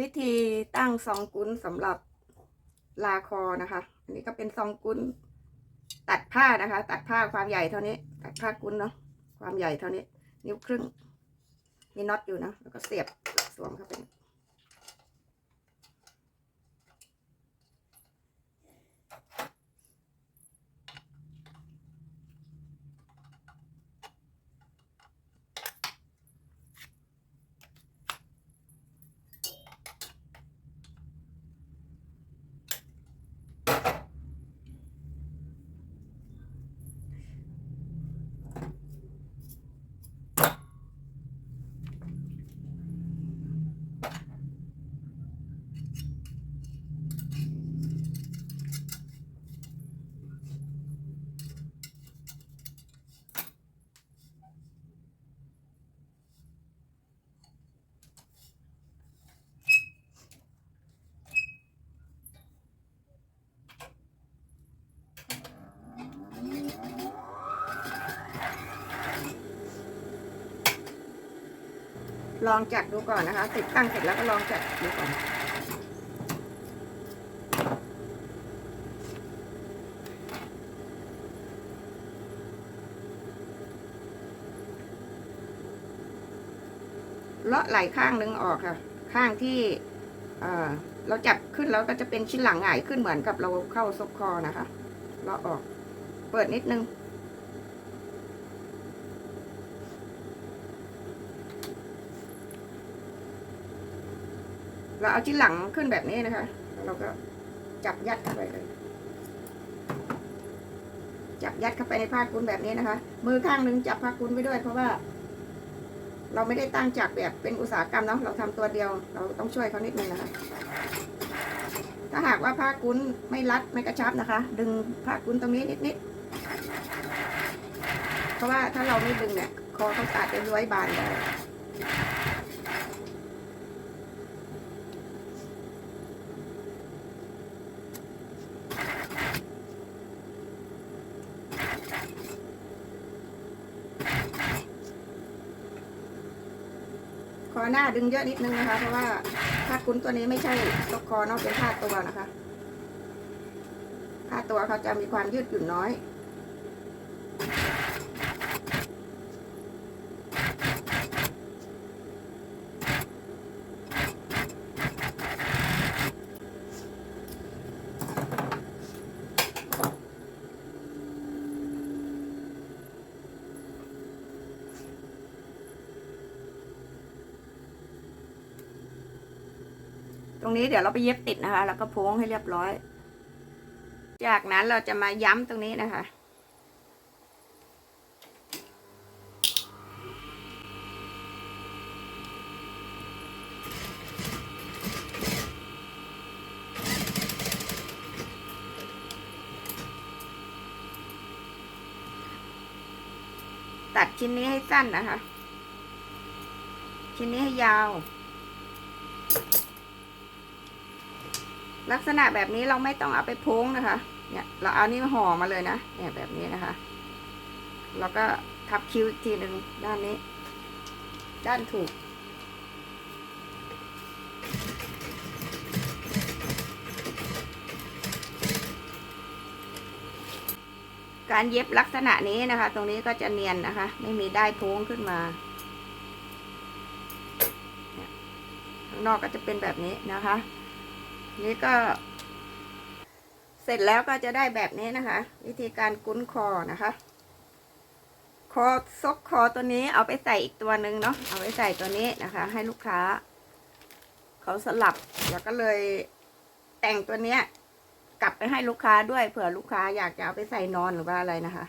วิธีตั้งซองกุ้นสำหรับลาคอนะคะ อันนี้ก็เป็นซองกุ้นตัดผ้านะคะ ตัดผ้าความใหญ่เท่านี้ ตัดผ้ากุ้นเนาะความใหญ่เท่านี้ นิ้วครึ่งมีน็อตอยู่นะแล้วก็เสียบสวมเข้าไป ลองจัดดูก่อนนะคะ ติดตั้งเสร็จแล้วก็ลองจัดดูก่อน เลาะไหล่ข้างนึงออกค่ะ ข้างที่เอ่อเราจับขึ้นแล้วก็จะเป็นชิ้นหลังหงายขึ้นเหมือนกับเราเข้าซบคอนะคะ เลาะออก เปิดนิดนึง เราเอาชิ้นหลังขึ้นแบบนี้นะคะ เราก็จับยัดเข้าไปเลย จับยัดเข้าไปในผ้ากุ้นแบบนี้นะคะ มือข้างหนึงจับผ้ากุ้นไว้ด้วย เพราะว่า เราไม่ได้ตั้งจักแบบเป็นอุตสาหกรรมเนาะเราทำตัวเดียว เราต้องช่วยเขานิดนึงนะคะ ถ้าหากว่าผ้ากุ้นไม่รัดไม่กระชับนะคะ ดึงผ้ากุ้นตรงนี้นิดๆเพราะว่าถ้าเราไม่ดึงเนี่ยคอเขาอาจจะย้วยบานได้ คอหน้าดึงเยอะนิดนึงนะคะ เพราะว่าผ้าคุ้นตัวนี้ไม่ใช่ตกคอเนอกเป็นผ้าตัวนะคะผ้าตัวเขาจะมีความยืดหยุ่นน้อย ตรงนี้เดี๋ยวเราไปเย็บติดนะคะ แล้วก็โพ้งให้เรียบร้อย จากนั้นเราจะมาย้ำตรงนี้นะคะ ตัดชิ้นนี้ให้สั้นนะคะ ชิ้นนี้ให้ยาว ลักษณะแบบนี้เราไม่ต้องเอาไปโพ้งนะคะ เนี่ย เราเอานี่ห่อมาเลยนะ เนี่ยแบบนี้นะคะ แล้วก็ทับคิ้วอีกทีหนึ่งด้านนี้ ด้านถูก การเย็บลักษณะนี้นะคะ ตรงนี้ก็จะเนียนนะคะ ไม่มีได้โพ้งขึ้นมาเนี่ยข้างนอกก็จะเป็นแบบนี้นะคะ นี่ก็ เสร็จแล้วก็จะได้แบบนี้นะคะ วิธีการกุ้นคอนะคะ คอซกคอตัวนี้เอาไปใส่อีกตัวหนึ่งเนาะเอาไปใส่ตัวนี้นะคะ ให้ลูกค้า เขาสลับแล้วก็เลยแต่งตัวเนี้ย กลับไปให้ลูกค้าด้วยเผื่อลูกค้าอยากจะเอาไปใส่นอนหรือว่าอะไรนะคะ